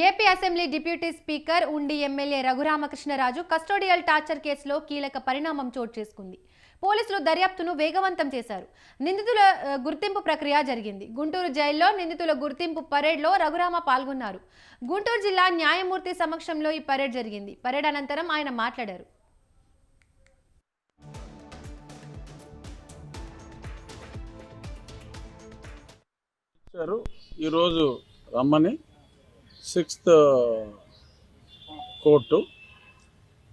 AP assembly deputy speaker Undi MLA Raghuramakrishnaraju custodial torture కేసులో కీలక పరిణామం చోటు చేసుకుంది. పోలీసులు దర్యాప్తును వేగవంతం చేశారు. నిందితుల గుర్తింపు ప్రక్రియ జరిగింది. గుంటూరు జైల్లో నిందితుల గుర్తింపు పరేడ్లో రఘురామ పాల్గొన్నారు. గుంటూరు జిల్లా న్యాయమూర్తి సమక్షంలో ఈ పరేడ్ జరిగింది. పరేడ్ అనంతరం ఆయన మాట్లాడారు. ఈరోజు రమ్మని సిక్స్త్ కోర్టు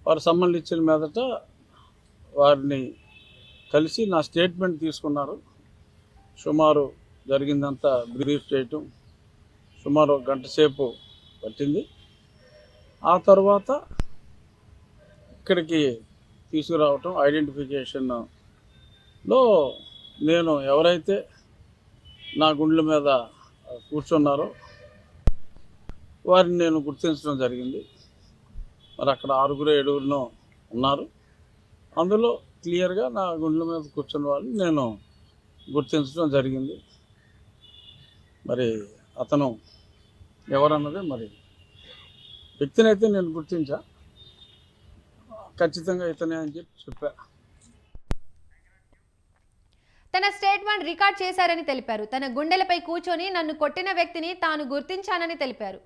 వారు సమ్మన్లు ఇచ్చిన మీదట వారిని కలిసి నా స్టేట్మెంట్ తీసుకున్నారు. సుమారు జరిగిందంతా బ్రీఫ్ చేయటం సుమారు గంట సేపు పట్టింది. ఆ తర్వాత ఇక్కడికి తీసుకురావటం ఐడెంటిఫికేషన్లో నేను ఎవరైతే నా గుండెల మీద కూర్చున్నారో వారిని నేను గుర్తించడం జరిగింది. మరి అక్కడ ఆరుగురు ఏడుగురునో ఉన్నారు. అందులో క్లియర్గా నా గుండెల మీద కూర్చున్న వాళ్ళని నేను గుర్తించడం జరిగింది. మరి అతను ఎవరన్నది మరి వ్యక్తిని అయితే నేను గుర్తించా. ఖచ్చితంగా ఇతనే అని చెప్పి చెప్పా. తన స్టేట్మెంట్ రికార్డ్ చేశారని తెలిపారు. తన గుండెలపై కూర్చొని నన్ను కొట్టిన వ్యక్తిని తాను గుర్తించానని తెలిపారు.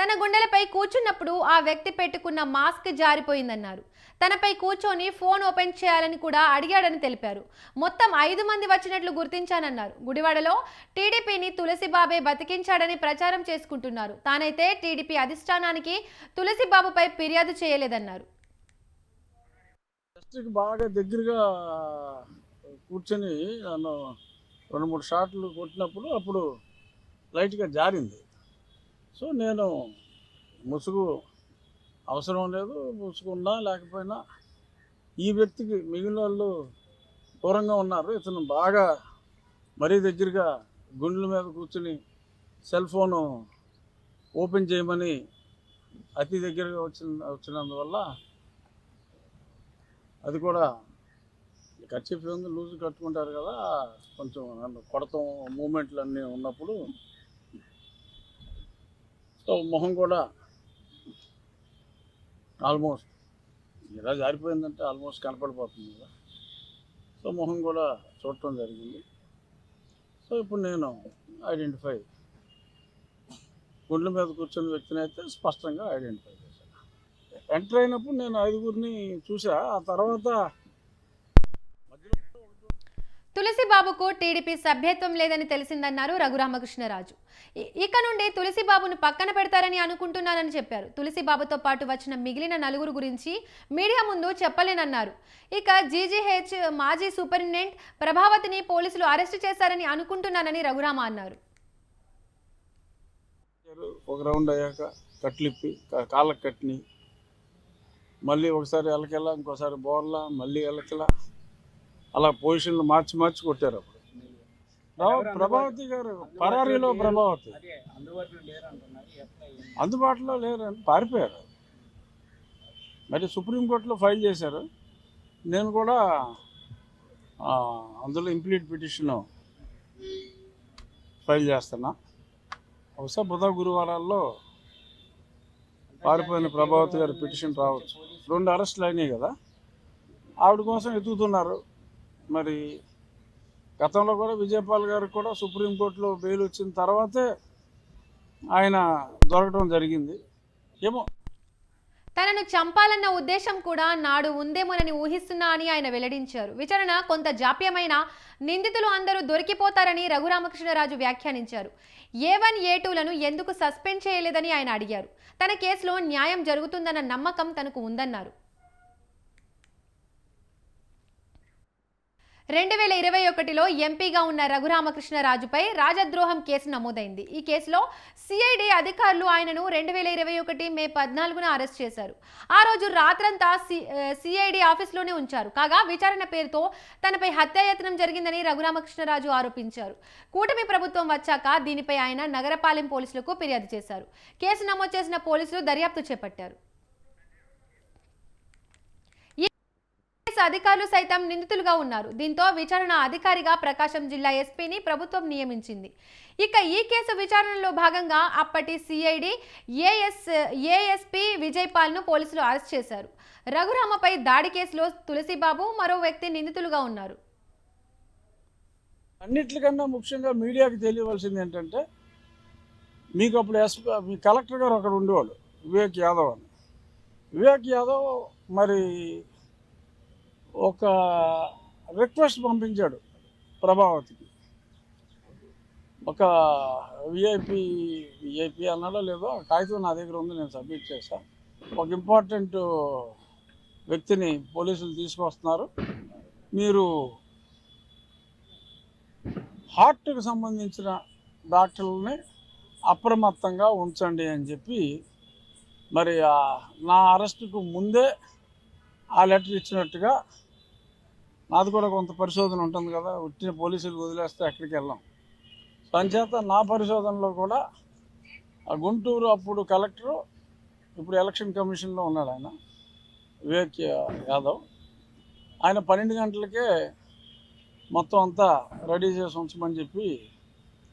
తన గుండెలపై కూర్చున్నప్పుడు ఆ వ్యక్తి పెట్టుకున్న మాస్క్ జారిపోయిందన్నారు. తనపై కూర్చొని ఫోన్ ఓపెన్ చేయాలని కూడా అడిగాడని తెలిపారు. మొత్తం ఐదు మంది వచ్చినట్లు గుర్తించానన్నారు. గుడివాడలో టీడీపీని తులసిబాబే బతికించాడని ప్రచారం చేసుకుంటున్నారు. తానైతే టీడీపీ అధిష్టానానికి తులసిబాబుపై ఫిర్యాదు చేయలేదన్నారు. బాగా దగ్గరగా కూర్చొని నన్ను రెండు మూడు షాట్లు కొట్టినప్పుడు అప్పుడు లైట్గా జారింది. సో నేను ముసుగు అవసరం లేదు ముసుగున్నా లేకపోయినా ఈ వ్యక్తికి మిగిలిన వాళ్ళు దూరంగా ఉన్నారు. ఇతను బాగా మరీ దగ్గరగా గుండెల మీద కూర్చుని సెల్ ఫోను ఓపెన్ చేయమని అతి దగ్గరగా వచ్చిన వచ్చినందువల్ల అది కూడా కర్చీఫ్ ఉంది లూజ్ కట్టుకుంటారు కదా కొంచెం నన్ను కొడతాం మూమెంట్లు అన్నీ ఉన్నప్పుడు. సో మొహం కూడా ఆల్మోస్ట్ ఇలా జారిపోయిందంటే ఆల్మోస్ట్ కనపడిపోతుంది కదా. సో మొహం కూడా చూడటం జరిగింది. సో ఇప్పుడు నేను ఐడెంటిఫై గుండెల మీద కూర్చున్న వ్యక్తిని అయితే స్పష్టంగా ఐడెంటిఫై చేశాను. ఎంటర్ అయినప్పుడు నేను ఐదుగురిని చూసా. ఆ తర్వాత తులసిబాబుకు టీడీపీ సభ్యత్వం లేదని తెలిసిందన్నారు రఘురామకృష్ణరాజు. ఇక నుండి తులసిబాబును పక్కన పెడతారని అనుకుంటున్నానని చెప్పారు. తులసిబాబుతో పాటు వచ్చిన మిగిలిన నలుగురు గురించి మీడియా ముందు చెప్పలేనన్నారు. ఇక జీజీహెచ్ మాజీ సూపరింటెండెంట్ ప్రభావతిని పోలీసులు అరెస్టు చేశారని అనుకుంటున్నానని రఘురామ అన్నారు. ఒక రౌండ్ అయ్యాక కట్లిప్పి కాళ్ళకి కట్టిని మళ్ళీ ఒకసారి ఎలకెలా ఇంకోసారి బోర్లా మళ్ళీ ఎలకెలా అలా పొజిషన్లు మార్చి మార్చి కొట్టారు అప్పుడు. ప్రభా- ప్రభావతి గారు పరారీలో ప్రభావతి. అందుబాటులో లేరని పారిపోయారు. మరి సుప్రీంకోర్టులో ఫైల్ చేశారు. నేను కూడా అందులో ఇంప్లీట్ పిటిషన్ ఫైల్ చేస్తున్నా. బహుశా బుధ గురువారాల్లో పారిపోయిన ప్రభావతి గారి పిటిషన్ రావచ్చు. రెండు అరెస్టులు అయినాయి కదా. ఆవిడ కోసం ఎత్తుకుతున్నారు. మరి గతంలో కూడా విజయపాల్ గారికి కూడా సుప్రీంకోర్టులో బెయిల్ వచ్చిన తర్వాతే ఆయన దొరకడం జరిగింది. ఏమో. తనను చంపాలన్న ఉద్దేశం కూడా నాడు ఉందేమోనని ఊహిస్తున్నా అని ఆయన వెల్లడించారు. విచారణ కొంత జాప్యమైన నిందితులు అందరూ దొరికిపోతారని రఘురామకృష్ణరాజు వ్యాఖ్యానించారు. ఏ వన్ ఏ టూలను ఎందుకు సస్పెండ్ చేయలేదని ఆయన అడిగారు. తన కేసులో న్యాయం జరుగుతుందన్న నమ్మకం తనకు ఉందన్నారు. రెండు వేల ఇరవై ఒకటిలో ఎంపీగా ఉన్న రఘురామకృష్ణరాజుపై రాజద్రోహం కేసు నమోదైంది. ఈ కేసులో సిఐడి అధికారులు ఆయనను రెండు వేల ఇరవై ఒకటి మే పద్నాలుగున అరెస్ట్ చేశారు. ఆ రోజు రాత్రంతా సిఐడి ఆఫీస్లోనే ఉంచారు. కాగా విచారణ పేరుతో తనపై హత్యాయత్నం జరిగిందని రఘురామకృష్ణరాజు ఆరోపించారు. కూటమి ప్రభుత్వం వచ్చాక దీనిపై ఆయన నగరపాలెం పోలీసులకు ఫిర్యాదు చేశారు. కేసు నమోదు చేసిన పోలీసులు దర్యాప్తు చేపట్టారు. అధికారులు సైతం నిందితులుగా ఉన్నారు. దీంతో విచారణ అధికారిగా ప్రకాశం జిల్లా ఎస్పీని ప్రభుత్వం నియమించింది. ఇక ఈ కేసు విచారణలో భాగంగా అప్పటి సిఐడి ఏఎస్ ఏఎస్పీ విజయ్పాల్ను పోలీసులు అరెస్ట్ చేశారు. రఘురామపై దాడి కేసులో తులసిబాబు మరో వ్యక్తి నిందితులుగా ఉన్నారు. అన్నిటికన్నా ముఖ్యంగా మీడియాకి తెలియవలసింది ఏంటంటే మీకు అప్పుడు ఎస్పీ మీ కలెక్టర్ గారు ఒకడు ఉండేవాళ్ళు వివేక్ యాదవ్ అని. వివేక్ యాదవ్ మరి ఒక రిక్వెస్ట్ పంపించాడు ప్రభావతికి. ఒక విఐపి విఐపి అన్నాడో లేదో కాగితం నా దగ్గర ఉంది నేను సబ్మిట్ చేశా ఒక ఇంపార్టెంట్ వ్యక్తిని పోలీసులు తీసుకొస్తున్నారు. మీరు హార్ట్కి సంబంధించిన డాక్టర్లని అప్రమత్తంగా ఉంచండి అని చెప్పి మరి నా అరెస్టుకు ముందే ఆ లెటర్ ఇచ్చినట్టుగా నాది కూడా కొంత పరిశోధన ఉంటుంది కదా వచ్చిన పోలీసులు వదిలేస్తే ఎక్కడికి వెళ్ళాం. సో నా పరిశోధనలో కూడా ఆ గుంటూరు అప్పుడు కలెక్టరు ఇప్పుడు ఎలక్షన్ కమిషన్లో ఉన్నాడు ఆయన వివేక్ యాదవ్. ఆయన పన్నెండు గంటలకే మొత్తం అంతా రెడీ చేసి ఉంచమని చెప్పి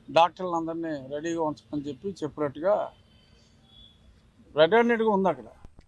డాక్టర్లందరినీ రెడీగా ఉంచమని చెప్పి చెప్పినట్టుగా రెడీగా ఉంది అక్కడ.